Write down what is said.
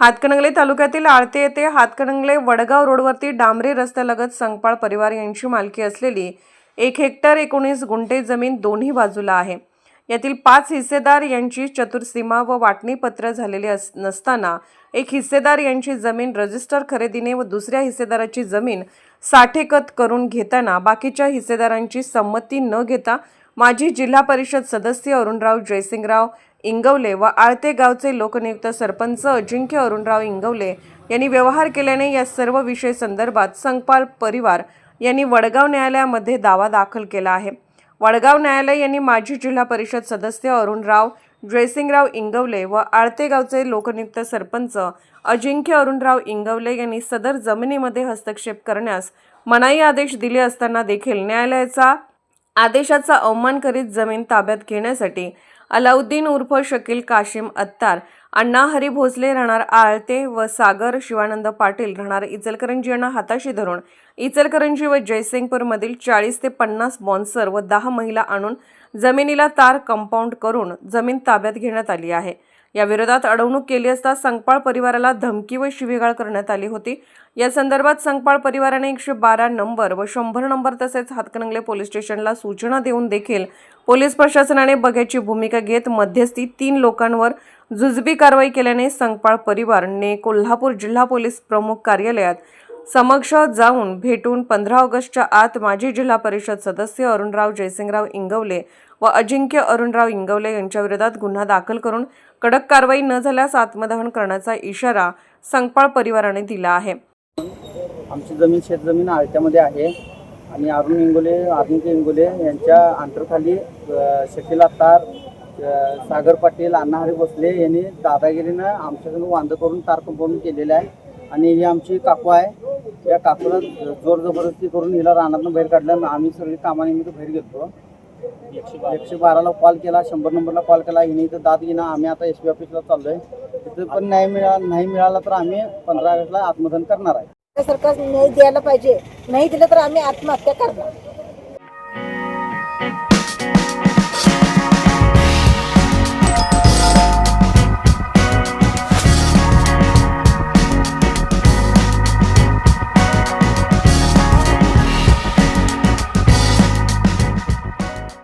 हातकणंगले तालुक्यातील आळते येथे हातकणंगले वडगाव रोडवरती डांबरी रस्त्यालगत संगपाळ परिवार यांची मालकी असलेली एक हेक्टर एकोणीस गुंठे जमीन दोन्ही बाजूला आहे. यातील पाच हिस्सेदार यांची चतुर्सीमा व वाटणीपत्र झालेली अस नसताना एक हिस्सेदार यांची जमीन रजिस्टर खरेदीने व दुसऱ्या हिस्सेदाराची जमीन साठेकत करून घेताना बाकीच्या हिस्सेदारांची संमती न घेता माजी जिल्हा परिषद सदस्य अरुणराव जयसिंगराव इंगवले व आळते गावचे लोकनियुक्त सरपंच अजिंक्य अरुणराव इंगवले यांनी व्यवहार केल्याने या सर्व विषय संदर्भात संगपाल परिवार यांनी वडगाव न्यायालयामध्ये दावा दाखल केला आहे. वडगाव न्यायालय यांनी माजी जिल्हा परिषद सदस्य अरुणराव जयसिंगराव इंगवले व आळते गावचे लोकनियुक्त सरपंच अजिंक्य अरुणराव इंगवले यांनी सदर जमिनीमध्ये हस्तक्षेप करण्यास मनाई आदेश दिले असताना देखील न्यायालयाचा आदेशाचा अवमान करीत जमीन ताब्यात घेण्यासाठी अलाउद्दीन उर्फ शकील काशिम अत्तार अण्णा हरी भोसले राहणार आळते व सागर शिवानंद पाटील राहणार इचलकरंजी यांना हाताशी धरून इचलकरंजी व जयसिंगपूरमधील चाळीस ते पन्नास बॉन्सर व दहा महिला आणून जमिनीला तार कंपाऊंड करून जमीन ताब्यात घेण्यात आली आहे. या विरोधात अडवणूक केली असता संकपाळ परिवाराला धमकी व शिवीगाळ करण्यात आली होती. या संदर्भात संकपाळ परिवाराने एकशे बारा नंबर व शंभर नंबर तसेच हातकणंगले पोलीस स्टेशनला सूचना देऊन देखील पोलीस प्रशासनाने बघ्याची भूमिका घेत मध्यस्थी तीन लोकांवर जुजबी कारवाई केल्याने संकपाळ परिवारने कोल्हापूर जिल्हा पोलीस प्रमुख कार्यालयात समक्ष जाऊन भेटून पंधरा ऑगस्टच्या आत माजी जिल्हा परिषद सदस्य अरुणराव जयसिंगराव इंगवले व अजिंक्य अरुणराव इंगवले यांच्याविरोधात गुन्हा दाखल करून कडक कारवाई न झाल्यास आत्मदहन करण्याचा इशारा संकपाळ परिवाराने दिला आहे. आमची जमीन शेतजमीन आळत्यामध्ये आहे आणि अरुण इंगोले अजिंक्य इंगोले यांच्या अंतरखाली अ, शकील सागर पाटील अण्णाहरी भोसले यांनी दादागिरीनं आमच्याकडून वांद करून तार कंपाऊंड केलेलं आहे आणि ही आमची काकू आहे. या काकूला जोर जबरदस्ती करून हिला रानातून बाहेर काढल्या आम्ही सगळी कामानिमित्त बाहेर घेतो एकशे बाराला कॉल केला शंभर नंबरला कॉल केला. हिने इथं दाद घेणं आम्ही आता एस पी ऑफिसला चाललो आहे तिथं पण न्याय मिळाला नाही मिळाला तर आम्ही पंधरा ऑगस्टला आत्मदहन करणार आहे. सरकार न्याय द्यायला पाहिजे. नाही दिलं तर आम्ही आत्महत्या करणार.